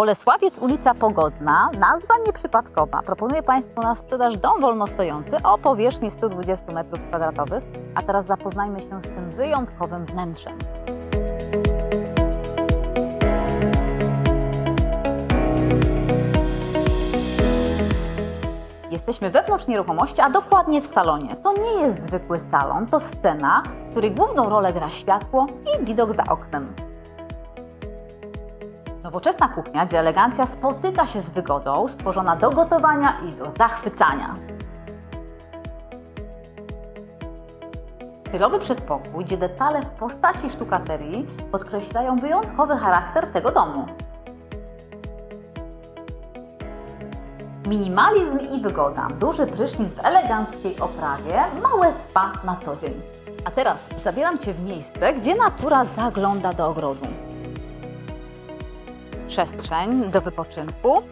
Bolesławiec, ulica Pogodna, nazwa nieprzypadkowa. Proponuję Państwu na sprzedaż dom wolnostojący o powierzchni 120 m2. A teraz zapoznajmy się z tym wyjątkowym wnętrzem. Jesteśmy wewnątrz nieruchomości, a dokładnie w salonie. To nie jest zwykły salon, to scena, w której główną rolę gra światło i widok za oknem. Nowoczesna kuchnia, gdzie elegancja spotyka się z wygodą, stworzona do gotowania i do zachwycania. Stylowy przedpokój, gdzie detale w postaci sztukaterii podkreślają wyjątkowy charakter tego domu. Minimalizm i wygoda, duży prysznic w eleganckiej oprawie, małe spa na co dzień. A teraz zabieram Cię w miejsce, gdzie natura zagląda do ogrodu. Przestrzeń do wypoczynku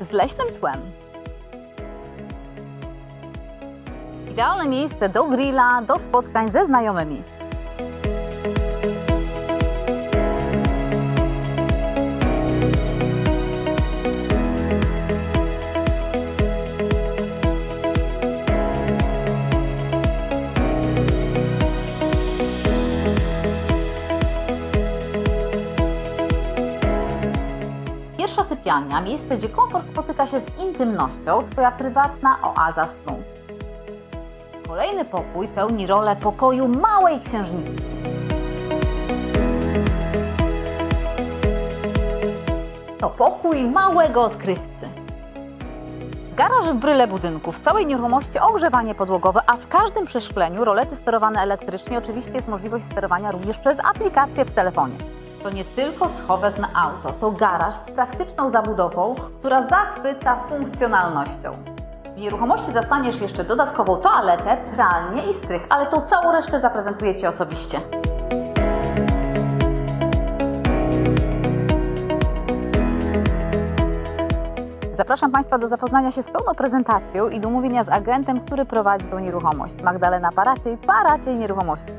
z leśnym tłem. Idealne miejsce do grilla, do spotkań ze znajomymi. Pierwsza sypialnia, miejsce, gdzie komfort spotyka się z intymnością, Twoja prywatna oaza snu. Kolejny pokój pełni rolę pokoju małej księżniczki. To pokój małego odkrywcy. Garaż w bryle budynku, w całej nieruchomości ogrzewanie podłogowe, a w każdym przeszkleniu rolety sterowane elektrycznie. Oczywiście jest możliwość sterowania również przez aplikację w telefonie. To nie tylko schowek na auto, to garaż z praktyczną zabudową, która zachwyca funkcjonalnością. W nieruchomości zastaniesz jeszcze dodatkową toaletę, pralnię i strych, ale tą całą resztę zaprezentuję Ci osobiście. Zapraszam Państwa do zapoznania się z pełną prezentacją i do umówienia z agentem, który prowadzi tą nieruchomość. Magdalena Paraciej, Paraciej Nieruchomości.